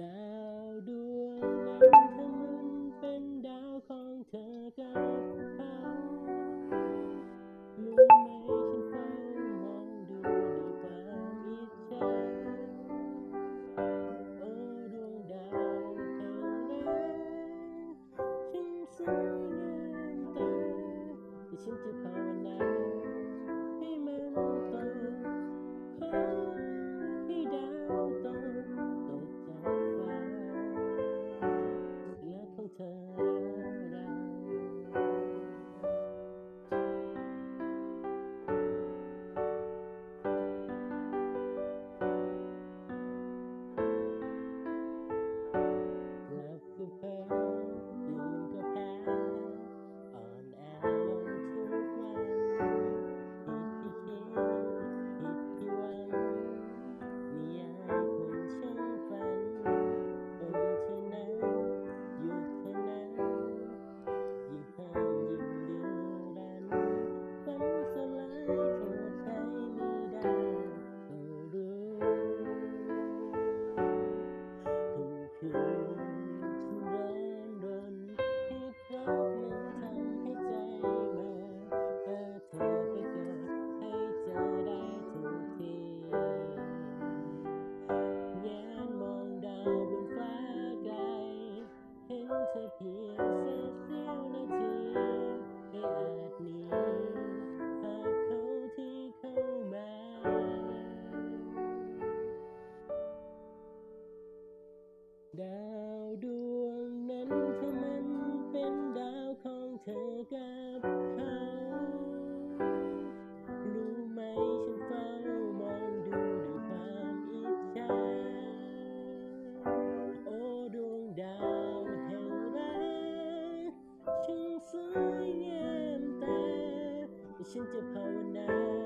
ดาวดวงนั้นทั้งนั้นเป็นดาวของเธอกับเขารู้ไหมฉันเฝ้ามองดูด้วยความอิจฉาโอ้ดวงดาวทั้งนั้นฉันสวยงามแต่ฉันจะภาว ดาวดวงนั้นถ้ามันเป็นดาวของเธอกับเขารู้ไหมฉันเฝ้ามองดูด้วยความอิจฉาโอ้ดวงดาวแห่งรักช่างสวยงามตาฉันจะภาวนา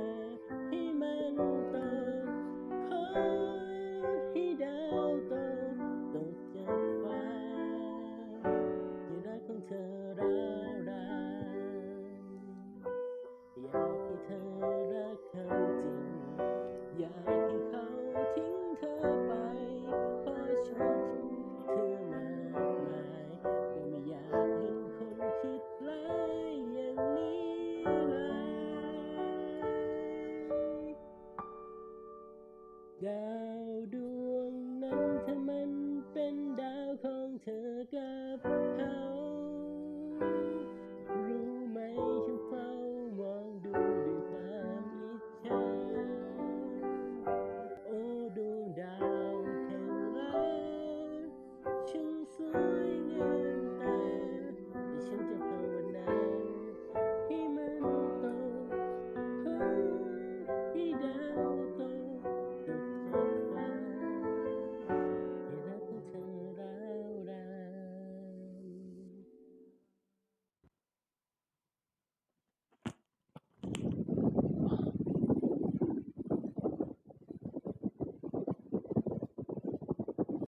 ดาวดวงนั้นถ้ามันเป็นดาวของเธอกับเขา